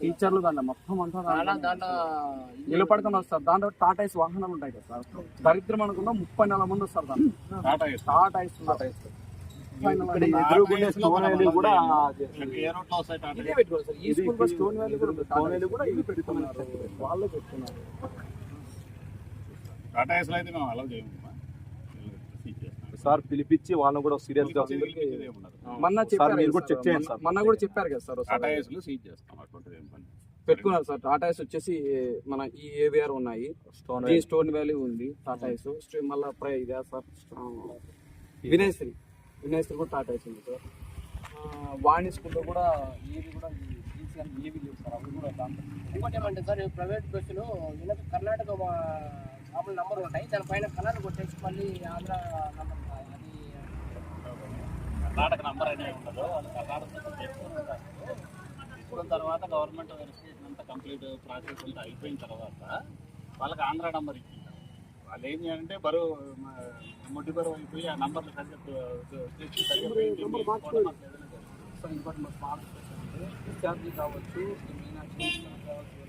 టీచర్లు దాంట్లో మొత్తం అంతా చాలా దాంట్లో దాంట్లో నిలబడుకొని వస్తారు. దాంట్లో టాటా ఐస్ వాహనాలు ఉంటాయి కదా సార్. దరిద్రం అనుకున్నా ముప్పై నెలల మంది వస్తారు దాంట్లో. టాటా ఐస్. ఐస్ కూడా సార్ ఈ స్కూల్ స్టోన్ వ్యాలీ వాళ్ళే టాటా ఏస్లో అయితే మేము అలౌ చేయము. సార్ పిలిపించి వాళ్ళని కూడా సీరియస్గా. మొన్న సార్ చెప్పారు మీరు కూడా చెక్ సార్, చేయండి మొన్న- సార్. మొన్న కూడా చెప్పారు కదా సార్ టాటా ఒకసారి. ఏస్లో సీజ్ చేస్తాం అటువంటిది ఏం పని పెట్టుకున్నారు సార్. టాటా ఐస్ వచ్చేసి మన ఈ ఏవిఆర్ ఉన్నాయి. స్టోన్ ఈ స్టోన్ వ్యాలీ ఉంది టాటా ఐస్ మళ్ళా ప్రై ఇదే సార్ వినయశ్రీ వినయశ్రీ కూడా టాటా ఐస్ ఉంది సార్. వాణి స్కూల్లో కూడా ఏవి కూడా ఈ జీసీ అని ఏవి లేవు సార్ అవి కూడా దాంట్లో. ఇంకోటి ఏమంటే సార్ ప్రైవేట్ బస్సులు కర్ణాటక మామూలు నంబర్ ఉంటాయి దాని పైన కలర్ కొట్టేసి మళ్ళీ ఆంధ్ర నంబర్. అది కర్ణాటక నంబర్ అనేది ఉండదు వాళ్ళు కర్ణాటక. తెచ్చుకున్న తర్వాత గవర్నమెంట్ వెరిఫికేషన్ అంతా కంప్లీట్ ప్రాసెస్ అంతా అయిపోయిన తర్వాత వాళ్ళకి ఆంధ్ర నంబర్ ఇచ్చింది వాళ్ళు ఏం చేయాలంటే బరువు మ- ముడ్డి బరువు అయిపోయి ఆ నంబర్లు. సో ఇంకోటి స్మార్ట్ అంటే విద్యార్థి కావచ్చు మీనాక్షి కావచ్చు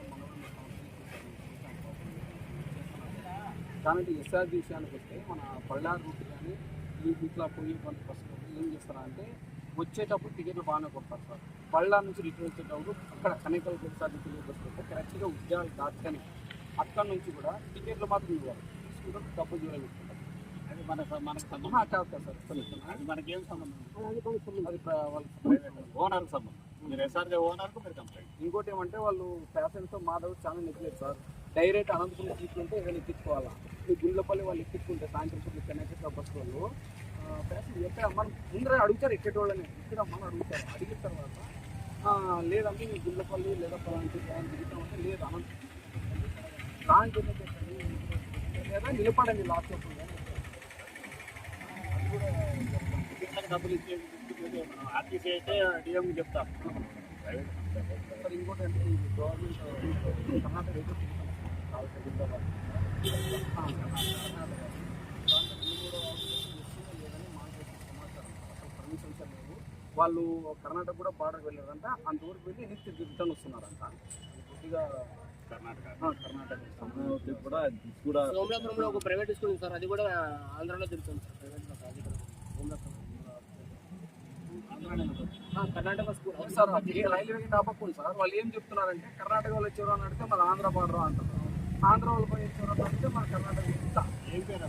కాబట్టి ఎస్ఆర్జీ విషయానికి వస్తే మన పల్లార్ రూట్ కానీ ఈ ఇట్లా పోయి కొన్ని బస్సులు ఏం చేస్తారంటే వచ్చేటప్పుడు టికెట్లు బాగానే కొడతారు సార్. పల్లార్ నుంచి రిటర్న్ వచ్చేటప్పుడు అక్కడ కనెకల్ ఎస్ఆర్జీ తిరిగి బస్సు వస్తే కరెక్ట్గా ఉద్యోగాలు దాటుకొని అక్కడ నుంచి కూడా టికెట్లు మాత్రం ఇవ్వాలి. తీసుకుంటారు డబ్బులు దూరం పెట్టుకుంటారు అది మన మనకు సంబంధం. కాదు సార్. అది మనకేం సంబంధం అది వాళ్ళకి. ఓనర్కి సంబంధం. మీరు ఎస్ఆర్జే ఓనర్కు మీరు కంప్లైంట్ ఇంకోటి ఏమంటే వాళ్ళు ప్యాసెంజర్తో మాధవ్ చాలా నెగ్లెక్ట్ సార్. డైరెక్ట్ అనంతపురం తీసుకుంటే ఏదైనా ఎక్కించుకోవాలా? ఈ గుండ్లపల్లి వాళ్ళు ఎక్కించుకుంటే సాయంత్రం పూట చెన్నై బస్ వాళ్ళు ఎక్కడ మనం ముందర అడుగుతారు ఎక్కేటోళ్ళని. ఇక్కడ మనం అడుగుతారు. అడిగిన తర్వాత ఆ, లేదంటే మీ గుండ్లపల్లి లేదా పలాంటి దాని దిగుతామంటే లేదు అనంతపురం దానికి? లేదా నిలబడండి లాస్ట్ డబ్బులు ఇచ్చే మనం ఆర్టీసీ అయితే డిఎం చెప్తాం. ఇంకోటి అంటే గవర్నమెంట్ కర్ణాటక వాళ్ళు కర్ణాటక కూడా బార్డర్ వెళ్ళారంట. అంతవరకు వెళ్ళి నెక్స్ట్ రిటర్న్ వస్తున్నారంట. కొద్దిగా కర్ణాటక. కర్ణాటక కూడా ఇది కూడా సోమలాపురంలో ఒక ప్రైవేట్ స్కూల్ ఉంది సార్. అది కూడా ఆంధ్రాలో తిరుగుతుంది సార్. ప్రైవేట్ బస్ అది కూడా సోమలాపురం. ఆ, కర్ణాటక స్కూల్. అవును సార్ అది రైల్వే టాపక్ ఉంది సార్. వాళ్ళు ఏం చెప్తున్నారంటే కర్ణాటక వాళ్ళు వచ్చారు అని అడిగితే మన ఆంధ్ర బార్డర్? అంటారు. ఆంధ్ర వాళ్ళు పోయే వచ్చారు అని మన కర్ణాటక ఇంత. ఏం పేరు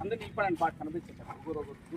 అందుకే ఇప్పుడు ఆయన కనిపించారు.